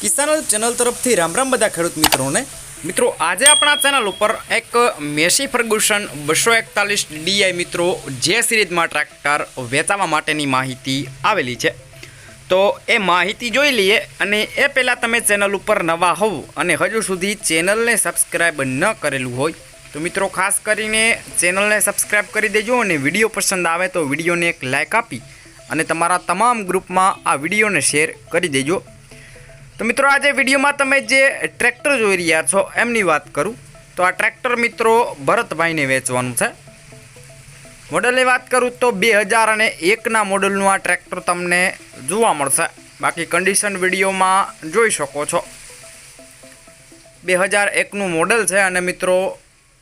કિસાન channel તરફથી રામ રામ બધા ખેડૂત મિત્રોને. મિત્રો, આજે આપણા ચેનલ ઉપર એક મેસી ફર્ગુસન બસો એકતાલીસ ડીઆઈ મિત્રો જે સિરીઝમાં ટ્રેક્ટર વેચાવા માટેની માહિતી આવેલી છે. તો એ માહિતી જોઈ લઈએ અને એ પહેલાં તમે ચેનલ ઉપર નવા હોવ અને હજુ સુધી ચેનલને સબસ્ક્રાઈબ ન કરેલું હોય, તો મિત્રો ખાસ કરીને ચેનલને સબસ્ક્રાઈબ કરી દેજો અને વીડિયો પસંદ આવે તો વિડીયોને એક લાઇક આપી અને તમારા તમામ ગ્રુપમાં આ વિડીયોને શેર કરી દેજો. તો મિત્રો આજે વિડીયોમાં તમે જે ટ્રેક્ટર જોઈ રહ્યા છો, એમની વાત કરું. તો આ ટ્રેક્ટર મિત્રો ભરતભાઈને વેચવાનું છે. મોડલની વાત કરું તો બે હજાર અને એકના મોડલનું આ ટ્રેક્ટર તમને જોવા મળશે. બાકી કન્ડિશન વિડીયોમાં જોઈ શકો છો. બે હજાર એકનું મોડલ છે અને મિત્રો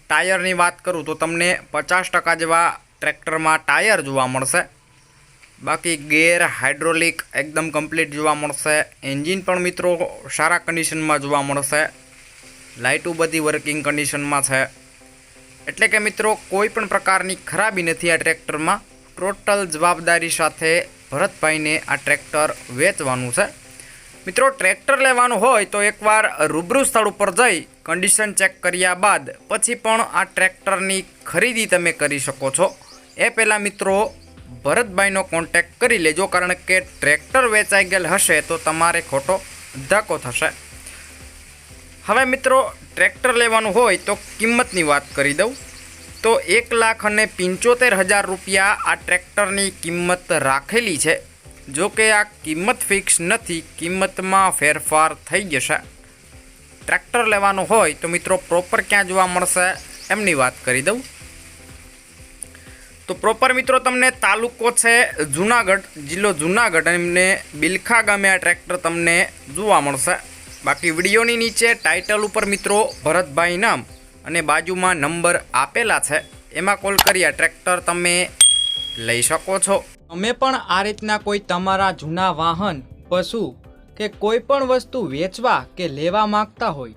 ટાયરની વાત કરું તો તમને પચાસ ટકા જેવા ટ્રેક્ટરમાં ટાયર જોવા મળશે. બાકી ગેર હાઇડ્રોલિક એકદમ કમ્પ્લીટ જોવા મળશે. એન્જિન પણ મિત્રો સારા કન્ડિશનમાં જોવા મળશે. લાઇટો બધી વર્કિંગ કન્ડિશનમાં છે. એટલે કે મિત્રો કોઈ પણ પ્રકારની ખરાબી નથી આ ટ્રેક્ટરમાં. ટોટલ જવાબદારી સાથે ભરતભાઈને આ ટ્રેક્ટર વેચવાનું છે. મિત્રો ટ્રેક્ટર લેવાનું હોય તો એકવાર રૂબરૂ સ્થળ ઉપર જઈ કન્ડિશન ચેક કર્યા બાદ પછી પણ આ ટ્રેક્ટરની ખરીદી તમે કરી શકો છો. એ પહેલાં મિત્રો ભરતભાઈનો કોન્ટેક્ટ કરી લેજો, કારણ કે ટ્રેક્ટર વેચાઈ ગયેલ હશે તો તમારે ખોટો ધક્કો થશે. હવે મિત્રો ટ્રેક્ટર લેવાનું હોય તો કિંમતની વાત કરી દઉં. તો એક લાખ અને પંચોતેર હજાર રૂપિયા આ ટ્રેક્ટરની કિંમત રાખેલી છે. જો કે આ કિંમત ફિક્સ નથી, કિંમતમાં ફેરફાર થઈ જશે. ટ્રેક્ટર લેવાનું હોય તો મિત્રો પ્રોપર ક્યાં જોવા મળશે, એમની વાત કરી દઉં. તો પ્રોપર મિત્રો તમને તાલુકો છે જુનાગઢ, જિલ્લો જુનાગઢ એમને બિલખા ગામે આ ટ્રેક્ટર તમને જોવા મળશે. બાકી વિડીયોની નીચે ટાઇટલ ઉપર મિત્રો ભરતભાઈ નામ અને બાજુમાં નંબર આપેલા છે. એમાં કોલ કરી આ ટ્રેક્ટર તમે લઈ શકો છો. અમે પણ આ રીતના કોઈ તમારા જૂના વાહન, પશુ કે કોઈ પણ વસ્તુ વેચવા કે લેવા માંગતા હોય